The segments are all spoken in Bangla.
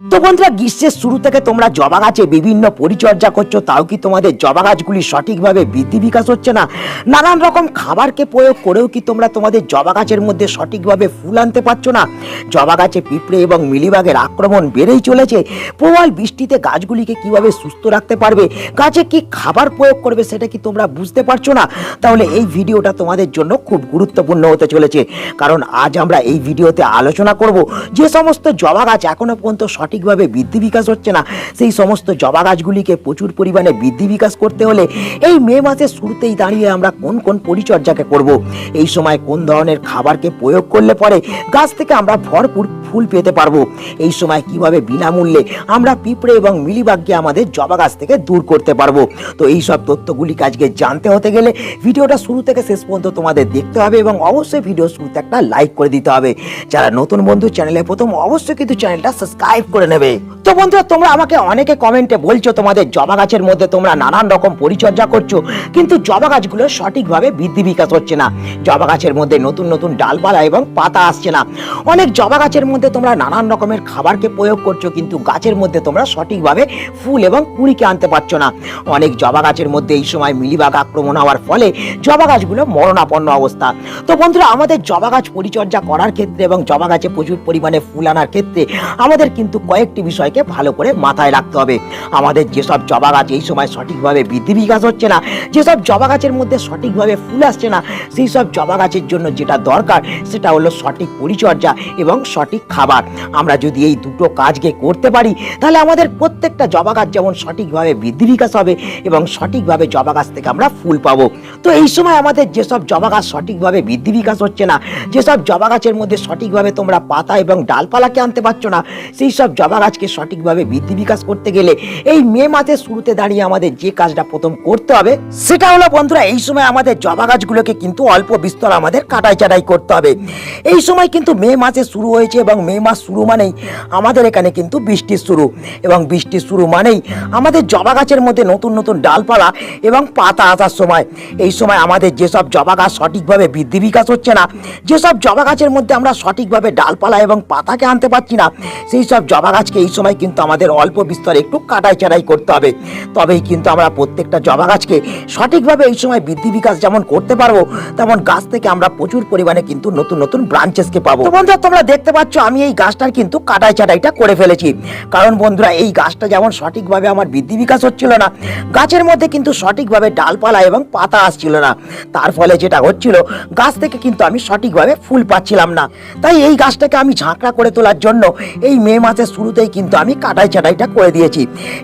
তো বন্ধুরা, গ্রীষ্মের শুরু থেকে তোমরা জবা গাছে বিভিন্ন পরিচর্যা করছ, তাও কি তোমাদের জবা গাছগুলি সঠিকভাবে বৃদ্ধি বিকাশ হচ্ছে না? নানান রকম খাবারকে প্রয়োগ করেও কি তোমরা তোমাদের জবা গাছের মধ্যে সঠিকভাবে ফুল আনতে পারছ না? জবা গাছে পিঁপড়ে এবং মিলিবাগের আক্রমণ বেড়েই চলেছে। প্রবল বৃষ্টিতে গাছগুলিকে কীভাবে সুস্থ রাখতে পারবে? গাছে কি খাবার প্রয়োগ করবে সেটা কি তোমরা বুঝতে পারছ না? তাহলে এই ভিডিওটা তোমাদের জন্য খুব গুরুত্বপূর্ণ হতে চলেছে। কারণ আজ আমরা এই ভিডিওতে আলোচনা করব যে সমস্ত জবা গাছ এখনও পর্যন্ত সঠিকভাবে বৃদ্ধি বিকাশ হচ্ছে না। সেই সমস্ত জবা গাছগুলিকে প্রচুর পরিমাণে বৃদ্ধি বিকাশ করতে হলে এই মে মাসের শুরুতেই দাঁড়িয়ে আমরা কোন কোন পরিচর্যাকে করব? এই সময় কোন ধরনের খাবারকে প্রয়োগ করলে পরে গাছ থেকে আমরা ভরপুর ফুল পেতে পারব? এই সময় কীভাবে বিনামূল্যে আমরা পিঁপড়ে এবং মিলিবাগকে আমাদের জবা গাছ থেকে দূর করতে পারব? তো এই সব তথ্যগুলিকে আজকে জানতে হতে গেলে ভিডিওটা শুরু থেকে শেষ পর্যন্ত তোমাদের দেখতে হবে এবং অবশ্যই ভিডিও শুরুতে একটা লাইক করে দিতে হবে। যারা নতুন বন্ধু, চ্যানেলে প্রথম, অবশ্যই কিন্তু চ্যানেলটা সাবস্ক্রাইব করে নেবে। তো বন্ধুরা, তোমরা আমাকে অনেকে কমেন্টে বলছো তোমাদের জবা গাছের মধ্যে তোমরা নানান রকম পরিচর্যা করছ, কিন্তু জবা গাছগুলো সঠিকভাবে বৃদ্ধি বিকাশ হচ্ছে না। জবা গাছের মধ্যে নতুন নতুন ডালপালা এবং পাতা আসছে না। অনেক জবা গাছের মধ্যে তোমরা নানান রকমের খাবারকে প্রয়োগ করছ, কিন্তু গাছের মধ্যে তোমরা সঠিকভাবে ফুল এবং কুড়িকে আনতে পারছ না। অনেক জবা গাছের মধ্যে এই সময় মিলিবাগ আক্রমণ হওয়ার ফলে জবা গাছগুলো মরণাপন্ন অবস্থা। তো বন্ধুরা, আমাদের জবা গাছ পরিচর্যা করার ক্ষেত্রে এবং জবা গাছে প্রচুর পরিমাণে ফুল আনার ক্ষেত্রে আমাদের কিন্তু কয়েকটি বিষয়কে ভালো করে মাথায় রাখতে হবে। আমাদের যেসব জবা গাছ এই সময় সঠিকভাবে বৃদ্ধি বিকাশ হচ্ছে না, যেসব জবা গাছের মধ্যে সঠিকভাবে ফুল আসছে না সেই সব জবা গাছের জন্য যেটা দরকার সেটা হলো সঠিক পরিচর্যা এবং সঠিক খাবার। আমরা যদি এই দুটো কাজকে করতে পারি, তাহলে আমাদের প্রত্যেকটা জবা গাছ যেমন সঠিকভাবে বৃদ্ধি বিকাশ হবে এবং সঠিকভাবে জবা গাছ থেকে আমরা ফুল পাবো। তো এই সময় আমাদের যেসব জবা গাছ সঠিকভাবে বৃদ্ধি বিকাশ হচ্ছে না, যেসব জবা গাছের মধ্যে সঠিকভাবে তোমরা পাতা এবং ডালপালাকে আনতে পারছ না সেই সব জবা গাছকে সঠিকভাবে বৃদ্ধি বিকাশ করতে গেলে এই মে মাসের শুরুতে দাঁড়িয়ে আমাদের যে কাজটা প্রথম করতে হবে, সেটা হলো বন্ধুরা, এই সময় আমাদের জবা গাছগুলোকে কিন্তু অল্প বিস্তর আমাদের কাটাই চাটাই করতে হবে। এই সময় কিন্তু মে মাসে শুরু হয়েছে এবং মে মাস শুরু মানেই আমাদের এখানে কিন্তু বৃষ্টির শুরু। এবং বৃষ্টির শুরু মানেই আমাদের জবা গাছের মধ্যে নতুন নতুন ডালপালা এবং পাতা আসার সময়। এই সময় আমাদের যেসব জবা গাছ সঠিকভাবে বৃদ্ধি বিকাশ হচ্ছে না, যেসব জবা গাছের মধ্যে আমরা সঠিকভাবে ডালপালা এবং পাতাকে আনতে পারছি না, সেই সব জবা গাছকে এই সময় কিন্তু আমাদের অল্প বিস্তর একটু কাটাই চাটাই করতে হবে। তবেই কিন্তু আমরা প্রত্যেকটা জবা গাছকে সঠিকভাবে এই সময় বৃদ্ধি বিকাশ যেমন করতে পারব, তেমন গাছ থেকে আমরা প্রচুর পরিমাণে কিন্তু নতুন নতুন ব্রাঞ্চেসকে পাবো। বন্ধুরা, তোমরা দেখতে পাচ্ছ আমি এই গাছটার কিন্তু কাটাই চাটাইটা করে ফেলেছি। কারণ বন্ধুরা, এই গাছটা যেমন সঠিকভাবে আমার বৃদ্ধি বিকাশ হচ্ছিল না, গাছের মধ্যে কিন্তু সঠিকভাবে ডালপালা এবং পাতা আসছিল না। তার ফলে যেটা হচ্ছিল, গাছ থেকে কিন্তু আমি সঠিকভাবে ফুল পাচ্ছিলাম না। তাই এই গাছটাকে আমি ঝাঁকড়া করে তোলার জন্য এই মে শুরুতেই কিন্তু আমি কাটাই চাটাইটা করে দিয়েছি।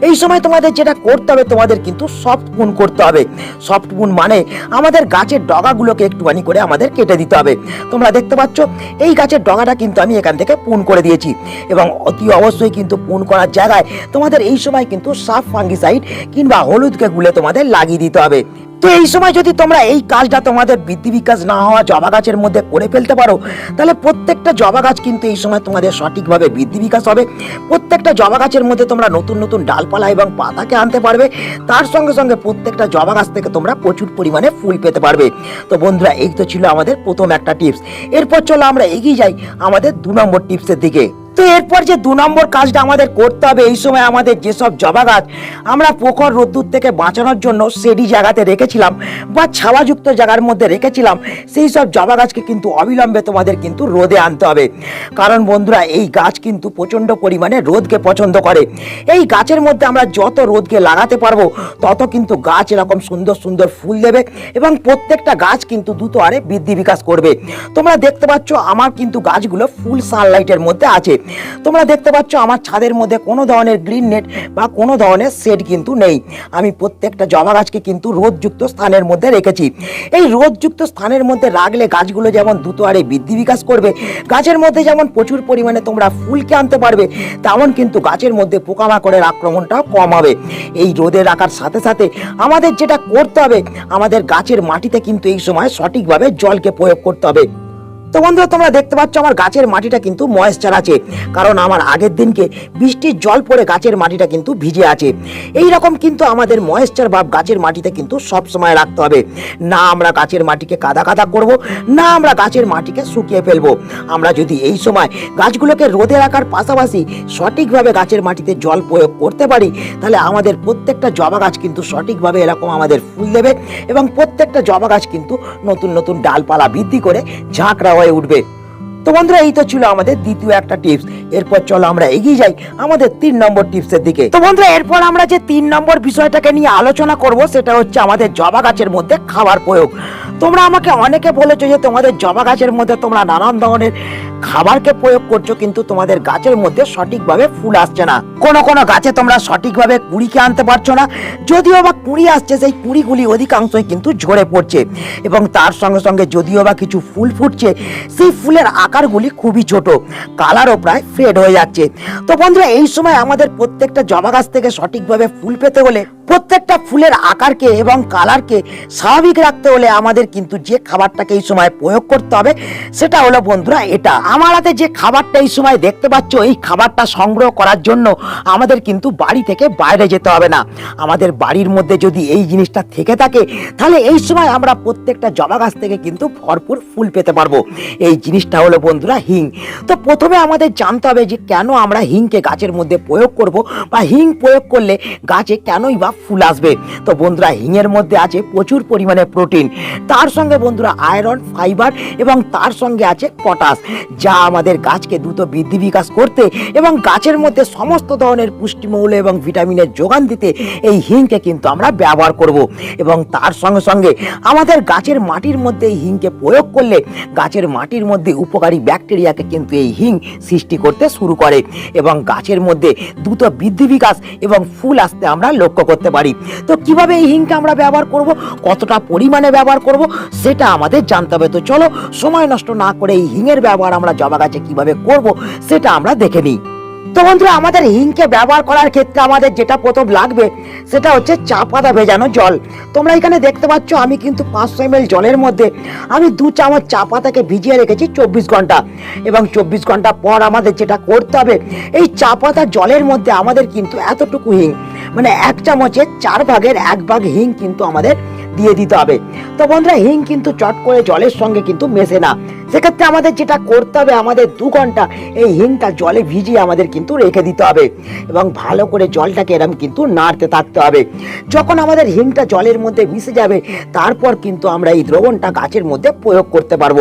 এই সময় তোমাদের যেটা করতে হবে, তোমাদের কিন্তু সফট পুন করতে হবে। সফট পুন মানে আমাদের গাছের ডগাগুলোকে একটুখানি করে আমাদের কেটে দিতে হবে। তোমরা দেখতে পাচ্ছ, এই গাছের ডগাটা কিন্তু আমি এখান থেকে পুন করে দিয়েছি এবং অতি অবশ্যই কিন্তু পুন করার জায়গায় তোমাদের এই সময় কিন্তু সাফ ফাঙ্গিসাইড কিংবা হলুদকে গুলে তোমাদের লাগিয়ে দিতে হবে। তো এই সময় যদি তোমরা এই কাজটা তোমাদের বৃদ্ধি বিকাশ না হওয়া জবা গাছের মধ্যে করে ফেলতে পারো, তাহলে প্রত্যেকটা জবা গাছ কিন্তু এই সময় তোমাদের সঠিকভাবে বৃদ্ধি বিকাশ হবে। প্রত্যেকটা জবা গাছের মধ্যে তোমরা নতুন নতুন ডালপালা এবং পাতাকে আনতে পারবে। তার সঙ্গে সঙ্গে প্রত্যেকটা জবা গাছ থেকে তোমরা প্রচুর পরিমাণে ফুল পেতে পারবে। তো বন্ধুরা, এই তো ছিল আমাদের প্রথম একটা টিপস এরপর চলো আমরা এগিয়ে যাই আমাদের দু নম্বর টিপসের দিকে। তো এরপর যে দু নম্বর কাজটা আমাদের করতে হবে, এই সময় আমাদের যেসব জবা গাছ আমরা প্রখর রোদ্দুর থেকে বাঁচানোর জন্য সেডি জায়গাতে রেখেছিলাম বা ছাওয়াযুক্ত জায়গার মধ্যে রেখেছিলাম, সেই সব জবা গাছকে কিন্তু অবিলম্বে তোমাদের কিন্তু রোদে আনতে হবে। কারণ বন্ধুরা, এই গাছ কিন্তু প্রচণ্ড পরিমাণে রোদকে পছন্দ করে। এই গাছের মধ্যে আমরা যত রোদকে লাগাতে পারব, তত কিন্তু গাছ এরকম সুন্দর সুন্দর ফুল দেবে এবং প্রত্যেকটা গাছ কিন্তু দ্রুত আরে বৃদ্ধি বিকাশ করবে। তোমরা দেখতে পাচ্ছ, আমার কিন্তু গাছগুলো ফুল সানলাইটের মধ্যে আছে। তোমরা দেখতে পাচ্ছ আমার ছাদের মধ্যে কোনো ধরনের গ্রিন নেট বা কোনো ধরনের শেড কিন্তু নেই। আমি প্রত্যেকটা জবা গাছকে কিন্তু রোদযুক্ত স্থানের মধ্যে রেখেছি। এই রোদযুক্ত স্থানের মধ্যে রাখলে গাছগুলো যেমন দ্রুত হারে বৃদ্ধি বিকাশ করবে, গাছের মধ্যে যেমন প্রচুর পরিমাণে তোমরা ফুলকে আনতে পারবে, তেমন কিন্তু গাছের মধ্যে পোকামাকড়ের আক্রমণটাও কম হবে। এই রোদে রাখার সাথে সাথে আমাদের যেটা করতে হবে, আমাদের গাছের মাটিতে কিন্তু এই সময় সঠিকভাবে জলকে প্রয়োগ করতে হবে। তো বন্ধুরা, তোমরা দেখতে পাচ্ছ আমার গাছের মাটিটা কিন্তু ময়েশ্চার আছে। কারণ আমার আগের দিনকে বৃষ্টির জল পড়ে গাছের মাটিটা কিন্তু ভিজে আছে। এই রকম কিন্তু আমাদের ময়েশ্চার ভাব গাছের মাটিতে কিন্তু সব সময় রাখতে হবে। না আমরা গাছের মাটিকে কাদা কাদা করব, না আমরা গাছের মাটিকে শুকিয়ে ফেলব। আমরা যদি এই সময় গাছগুলোকে রোদে রাখার পাশাপাশি সঠিকভাবে গাছের মাটিতে জল প্রয়োগ করতে পারি, তাহলে আমাদের প্রত্যেকটা জবা গাছ কিন্তু সঠিকভাবে এরকম আমাদের ফুল দেবে এবং প্রত্যেকটা জবা গাছ কিন্তু নতুন নতুন ডালপালা বৃদ্ধি করে ঝাঁকড়া উঠবে। তো বন্ধুরা, এই তো ছিল আমাদের দ্বিতীয় একটা টিপস এরপর চলো আমরা এগিয়ে যাই আমাদের তিন নম্বর টিপসের দিকে। তো বন্ধুরা, এরপর আমরা যে তিন নম্বর বিষয়টাকে নিয়ে আলোচনা করব, সেটা হচ্ছে আমাদের জবা গাছের মধ্যে খাবার প্রয়োগ। তোমরা আমাকে অনেকে বলেছ যে তোমাদের জবা গাছের মধ্যে তোমরা নানান ধরনের খাবারকে প্রয়োগ করছ, কিন্তু তোমাদের গাছের মধ্যে সঠিকভাবে ফুল আসছে না। কোনো কোনো গাছে তোমরা সঠিকভাবে কুড়িকে আনতে পারছ না, যদিও বা কুড়ি আসছে, সেই কুড়িগুলি অধিকাংশই কিন্তু ঝরে পড়ছে। এবং তার সঙ্গে সঙ্গে যদিও বা কিছু ফুল ফুটছে, সেই ফুলের আকারগুলি খুবই ছোট, কালারও প্রায় ফেড হয়ে যাচ্ছে। তো বন্ধুরা, এই সময় আমাদের প্রত্যেকটা জবা গাছ থেকে সঠিকভাবে ফুল পেতে হলে প্রত্যেকটা ফুলের আকারকে এবং কালারকে স্বাভাবিক রাখতে হলে আমাদের কিন্তু যে খাবারটাকে এই সময় প্রয়োগ করতে হবে, সেটা হলো বন্ধুরা এটা। আমার হাতে যে খাবারটা এই সময় দেখতে পাচ্ছ, এই খাবারটা সংগ্রহ করার জন্য আমাদের কিন্তু বাড়ি থেকে বাইরে যেতে হবে না। আমাদের বাড়ির মধ্যে যদি এই জিনিসটা থেকে থাকে, তাহলে এই সময় আমরা প্রত্যেকটা জবা গাছ থেকে কিন্তু ভরপুর ফুল পেতে পারব। এই জিনিসটা হলো বন্ধুরা হিং। তো প্রথমে আমাদের জানতে হবে যে কেন আমরা হিংকে গাছের মধ্যে প্রয়োগ করব বা হিং প্রয়োগ করলে গাছে কেনই বা ফুল আসবে। তো বন্ধুরা, হিঙের মধ্যে আছে প্রচুর পরিমাণে প্রোটিন তার সঙ্গে বন্ধুরা আয়রন ফাইবার এবং তার সঙ্গে আছে পটাশ যা আমাদের গাছকে দ্রুত বৃদ্ধি বিকাশ করতে এবং গাছের মধ্যে সমস্ত ধরনের পুষ্টিমৌল এবং ভিটামিনের যোগান দিতে এই হিংকে কিন্তু আমরা ব্যবহার করব। এবং তার সঙ্গে সঙ্গে আমাদের গাছের মাটির মধ্যে এই হিংকে প্রয়োগ করলে গাছের মাটির মধ্যে উপকারী ব্যাকটেরিয়াকে কিন্তু এই হিং সৃষ্টি করতে শুরু করে। এবং গাছের মধ্যে দ্রুত বৃদ্ধি বিকাশ এবং ফুল আসতে আমরা লক্ষ্য করতে পারি? তো কীভাবে এই হিংকে আমরা ব্যবহার করব? কতটা পরিমাণে ব্যবহার করব? সেটা আমাদের জানতে হবে। তো চলো, সময় নষ্ট না করে এই হিঙের ব্যবহার আমরা জবা গাছে কীভাবে করব, সেটা আমরা দেখে নিই। তো বন্ধুরা, আমাদের হিংকে ব্যবহার করার ক্ষেত্রে আমাদের যেটা প্রথম লাগবে, সেটা হচ্ছে চা পাতা ভেজানো জল। তোমরা এখানে দেখতে পাচ্ছ, আমি কিন্তু পাঁচশো এম জলের মধ্যে আমি দু চামচ চা পাতাকে ভিজিয়ে রেখেছি চব্বিশ ঘণ্টা। এবং চব্বিশ ঘণ্টা পর আমাদের যেটা করতে হবে, এই চা পাতা জলের মধ্যে আমাদের কিন্তু এতটুকু হিং। মানে এক চামচের চার ভাগের এক ভাগ হিং কিন্তু আমাদের দিয়ে দিতে হবে। তো বন্ধুরা, হিং কিন্তু চট করে জলের সঙ্গে কিন্তু মেশে না। সেক্ষেত্রে আমাদের যেটা করতে হবে, আমাদের দু ঘণ্টা এই হিংটা জলে ভিজিয়ে আমাদের কিন্তু রেখে দিতে হবে এবং ভালো করে জলটাকে এরম কিন্তু নাড়তে থাকতে হবে। যখন আমাদের হিংটা জলের মধ্যে মিশে যাবে, তারপর কিন্তু আমরা এই দ্রবণটা গাছের মধ্যে প্রয়োগ করতে পারব।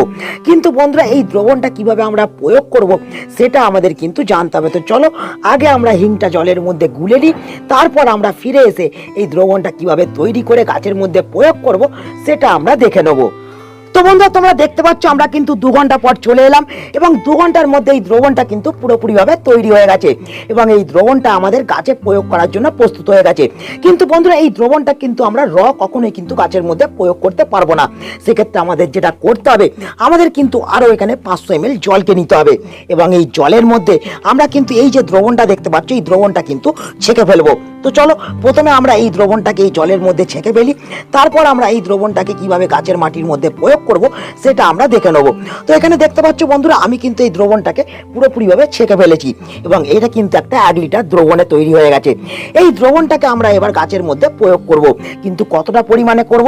কিন্তু বন্ধুরা, এই দ্রবণটা কীভাবে আমরা প্রয়োগ করব, সেটা আমাদের কিন্তু জানতে হবে। তো চলো, আগে আমরা হিংটা জলের মধ্যে গুলে নিই, তারপর আমরা ফিরে এসে এই দ্রবণটা কীভাবে তৈরি করে গাছের মধ্যে প্রয়োগ করব, সেটা আমরা দেখে নেব। তো বন্ধুরা, তোমরা দেখতে পাচ্ছ, আমরা কিন্তু দু ঘণ্টা পর চলে এলাম এবং দু ঘণ্টার মধ্যে এই দ্রবণটা কিন্তু পুরোপুরিভাবে তৈরি হয়ে গেছে এবং এই দ্রবণটা আমাদের গাছে প্রয়োগ করার জন্য প্রস্তুত হয়ে গেছে। কিন্তু বন্ধুরা, এই দ্রবণটা কিন্তু আমরা র কখনোই কিন্তু গাছের মধ্যে প্রয়োগ করতে পারব না। সেক্ষেত্রে আমাদের যেটা করতে হবে, আমাদের কিন্তু আরও এখানে পাঁচশো এম জলকে নিতে হবে এবং এই জলের মধ্যে আমরা কিন্তু এই যে দ্রবণটা দেখতে পাচ্ছ, এই দ্রবণটা কিন্তু ছেঁকে ফেলব। তো চলো, প্রথমে আমরা এই দ্রবণটাকে এই জলের মধ্যে ছেঁকে ফেলি। তারপর আমরা এই দ্রবণটাকে কীভাবে গাছের মাটির মধ্যে প্রয়োগ করব, সেটা আমরা দেখে নেব। তো এখানে দেখতে পাচ্ছ বন্ধুরা, আমি কিন্তু এই দ্রবণটাকে পুরোপুরিভাবে ছেঁকে ফেলেছি এবং এটা কিন্তু একটা এক লিটার দ্রবণে তৈরি হয়ে গেছে। এই দ্রবণটাকে আমরা এবার গাছের মধ্যে প্রয়োগ করব। কিন্তু কতটা পরিমাণে করব?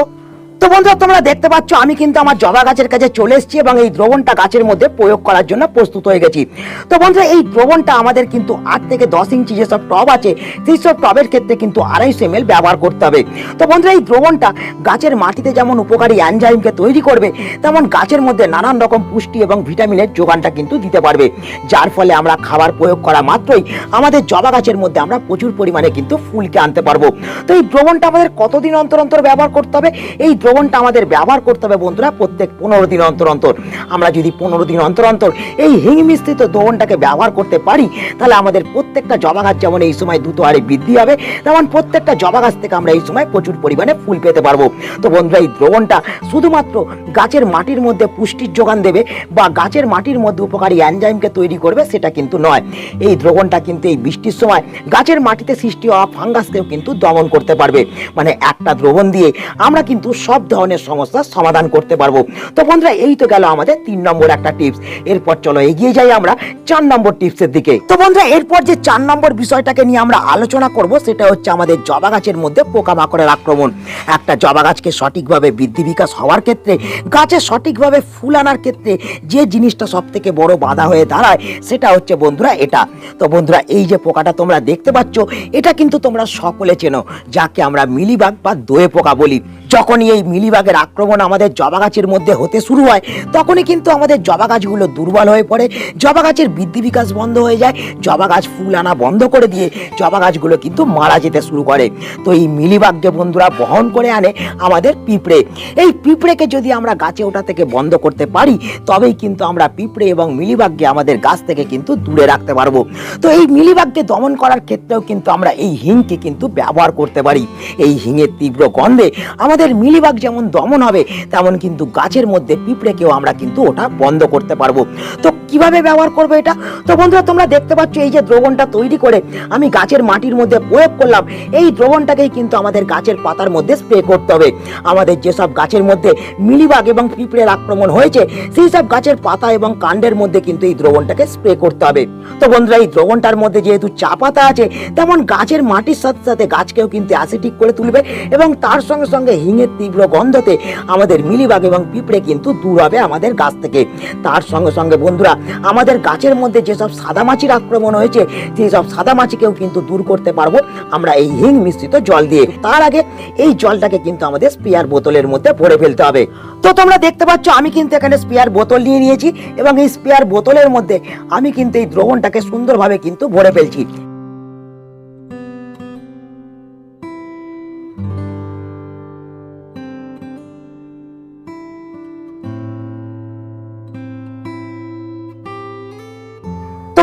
তো বন্ধুরা, তোমরা দেখতে পাচ্ছ, আমি কিন্তু আমার জবা গাছের কাছে চলে এসেছি এবং এই দ্রবণটা গাছের মধ্যে প্রয়োগ করার জন্য প্রস্তুত হয়ে গেছি। তো বন্ধুরা, এই দ্রবণটা আমাদের কিন্তু আট থেকে দশ ইঞ্চি যেসব টব আছে, সেই সব টবের ক্ষেত্রে কিন্তু আড়াইশো এম ব্যবহার করতে হবে। তো বন্ধুরা, এই দ্রবণটা গাছের মাটিতে যেমন উপকারী অ্যানজাইমকে তৈরি করবে, তেমন গাছের মধ্যে নানান রকম পুষ্টি এবং ভিটামিনের যোগানটা কিন্তু দিতে পারবে। যার ফলে আমরা খাবার প্রয়োগ করা মাত্রই আমাদের জবা গাছের মধ্যে আমরা প্রচুর পরিমাণে কিন্তু ফুলকে আনতে পারব। তো এই দ্রবণটা আমাদের কতদিন অন্তর অন্তর ব্যবহার করতে হবে? এই দ্রবণটা আমাদের ব্যবহার করতে হবে বন্ধুরা প্রত্যেক পনেরো দিন অন্তর অন্তর। আমরা যদি পনেরো দিন অন্তর অন্তর এই হিং মিশ্রিত দ্রবণটাকে ব্যবহার করতে পারি, তাহলে আমাদের প্রত্যেকটা জবা গাছ যেমন এই সময় দ্রুত হারে বৃদ্ধি হবে, তেমন প্রত্যেকটা জবা গাছ থেকে আমরা এই সময় প্রচুর পরিমাণে ফুল পেতে পারব। তো বন্ধুরা, এই দ্রবণটা শুধুমাত্র গাছের মাটির মধ্যে পুষ্টির যোগান দেবে বা গাছের মাটির মধ্যে উপকারী অ্যানজাইমকে তৈরি করবে সেটা কিন্তু নয়। এই দ্রবণটা কিন্তু এই বৃষ্টির সময় গাছের মাটিতে সৃষ্টি হওয়া ফাঙ্গাসকেও কিন্তু দমন করতে পারবে। মানে একটা দ্রবণ দিয়ে আমরা কিন্তু সব ধরনের সমস্যার সমাধান করতে পারব। তো বন্ধুরা, এই তো গেল আমাদের তিন নম্বর একটা টিপস এরপর চলো এগিয়ে যাই আমরা চার নম্বর টিপসের দিকে। তো বন্ধুরা, এরপর যে চার নম্বর বিষয়টাকে নিয়ে আমরা আলোচনা করব, সেটা হচ্ছে আমাদের জবা গাছের মধ্যে পোকামাকড়ের আক্রমণ। একটা জবা গাছকে সঠিকভাবে বৃদ্ধি বিকাশ হওয়ার ক্ষেত্রে, গাছে সঠিকভাবে ফুল আনার ক্ষেত্রে যে জিনিসটা সব থেকে বড় বাধা হয়ে দাঁড়ায়, সেটা হচ্ছে বন্ধুরা এটা। তো বন্ধুরা, এই যে পোকাটা তোমরা দেখতে পাচ্ছ, এটা কিন্তু তোমরা সকলে চেনো, যাকে আমরা মিলিবাগ বা দোয়ে পোকা বলি। যখনই এই মিলিবাগের আক্রমণ আমাদের জবা গাছের মধ্যে হতে শুরু হয়, তখনই কিন্তু আমাদের জবা গাছগুলো দুর্বল হয়ে পড়ে। জবা গাছের বৃদ্ধি বিকাশ বন্ধ হয়ে যায়, জবা গাছ ফুল আনা বন্ধ করে দিয়ে জবা গাছগুলো কিন্তু মারা যেতে শুরু করে। তো এই মিলিবাগকে বন্ধুরা বহন করে আনে আমাদের পিঁপড়ে। এই পিঁপড়েকে যদি আমরা গাছে ওঠা থেকে বন্ধ করতে পারি, তবেই কিন্তু আমরা পিঁপড়ে এবং মিলিবাগকে আমাদের গাছ থেকে কিন্তু দূরে রাখতে পারব। তো এই মিলিবাগকে দমন করার ক্ষেত্রেও কিন্তু আমরা এই হিংকে কিন্তু ব্যবহার করতে পারি। এই হিঙের তীব্র গন্ধে আমাদের মিলিবাগ যেমন দমন হবে, তেমন কিন্তু গাছের মধ্যে পিঁপড়েকেও আমরা কিন্তু ওটা বন্ধ করতে পারব। তো কীভাবে ব্যবহার করব এটা? তো বন্ধুরা, তোমরা দেখতে পাচ্ছ এই যে দ্রবণটা তৈরি করে আমি গাছের মাটির মধ্যে প্রয়োগ করলাম। এই দ্রবণটাকেই কিন্তু আমাদের গাছের পাতার মধ্যে স্প্রে করতে হবে। আমাদের যেসব গাছের মধ্যে মিলিবাগ এবং পিঁপড়ের আক্রমণ হয়েছে, সেই সব গাছের পাতা এবং কাণ্ডের মধ্যে কিন্তু এই দ্রবণটাকে স্প্রে করতে হবে। তো বন্ধুরা, এই দ্রবণটার মধ্যে যেহেতু চা পাতা আছে, তেমন গাছের মাটির সাথে সাথে গাছকেও কিন্তু অ্যাসিডিক করে তুলবে এবং তার সঙ্গে সঙ্গে হিঙের তীব্র গন্ধতে আমাদের মিলিবাগ এবং পিঁপড়ে কিন্তু দূর হবে আমাদের গাছ থেকে। তার সঙ্গে সঙ্গে বন্ধুরা, আমাদের গাছের মধ্যে যেসব সাদামাছির আক্রমণ হয়েছে সেই সব সাদামাছিকেও কিন্তু দূর করতে পারব আমরা এই হিং মিশ্রিত জল দিয়ে। তার আগে এই জলটাকে কিন্তু আমাদের স্পেয়ার বোতলের মধ্যে ভরে ফেলতে হবে। তো তোমরা দেখতে পাচ্ছ, আমি কিন্তু এখানে স্পেয়ার বোতল নিয়ে নিয়েছি এবং এই স্পেয়ার বোতলের মধ্যে আমি কিন্তু এই দ্রবণটাকে সুন্দরভাবে কিন্তু ভরে ফেলছি।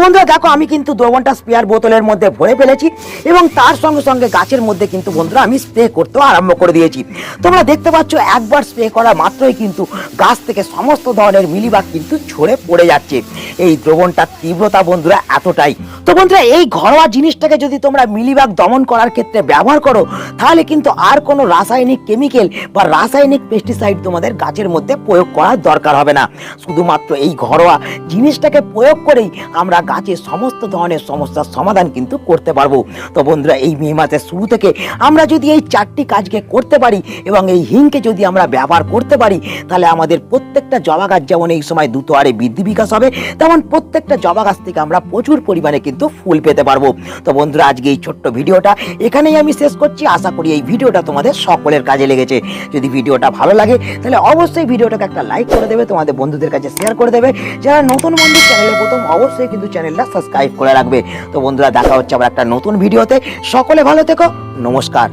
বন্ধুরা, দেখো আমি কিন্তু দ্রবণটা স্পেয়ার বোতলের মধ্যে ভরে ফেলেছি এবং তার সঙ্গে সঙ্গে গাছের মধ্যে কিন্তু বন্ধুরা আমি স্প্রে করতেও আরম্ভ করে দিয়েছি। তোমরা দেখতে পাচ্ছ, একবার স্প্রে করা মাত্রই কিন্তু গাছ থেকে সমস্ত ধরনের মিলিবাগ কিন্তু ঝরে পড়ে যাচ্ছে। এই দ্রবণটার তীব্রতা বন্ধুরা এতটাই। তো বন্ধুরা, এই ঘরোয়া জিনিসটাকে যদি তোমরা মিলিবাগ দমন করার ক্ষেত্রে ব্যবহার করো, তাহলে কিন্তু আর কোনো রাসায়নিক কেমিক্যাল বা রাসায়নিক পেস্টিসাইড তোমাদের গাছের মধ্যে প্রয়োগ করার দরকার হবে না। শুধুমাত্র এই ঘরোয়া জিনিসটাকে প্রয়োগ করেই আমরা গাছের সমস্ত ধরনের সমস্যার সমাধান কিন্তু করতে পারব। তো বন্ধুরা, এই মে মাসের শুরু থেকে আমরা যদি এই চারটি কাজকে করতে পারি এবং এই হিংকে যদি আমরা ব্যবহার করতে পারি, তাহলে আমাদের প্রত্যেকটা জবা গাছ যেমন এই সময় দ্রুত হারে বৃদ্ধি বিকাশ হবে, তেমন প্রত্যেকটা জবা গাছ থেকে আমরা প্রচুর পরিমাণে কিন্তু ফুল পেতে পারব। তো বন্ধুরা, আজকে এই ছোট্ট ভিডিওটা এখানেই আমি শেষ করছি। আশা করি এই ভিডিওটা তোমাদের সকলের কাজে লেগেছে। যদি ভিডিওটা ভালো লাগে, তাহলে অবশ্যই ভিডিওটাকে একটা লাইক করে দেবে, তোমাদের বন্ধুদের কাছে শেয়ার করে দেবে। যারা নতুন বন্ধু, চ্যানেলে প্রথম, অবশ্যই কিন্তু চ্যানেলটা সাবস্ক্রাইব করে রাখবে। তো বন্ধুরা, দেখা হচ্ছে আবার একটা নতুন ভিডিওতে। সকলে ভালো থেকো। নমস্কার।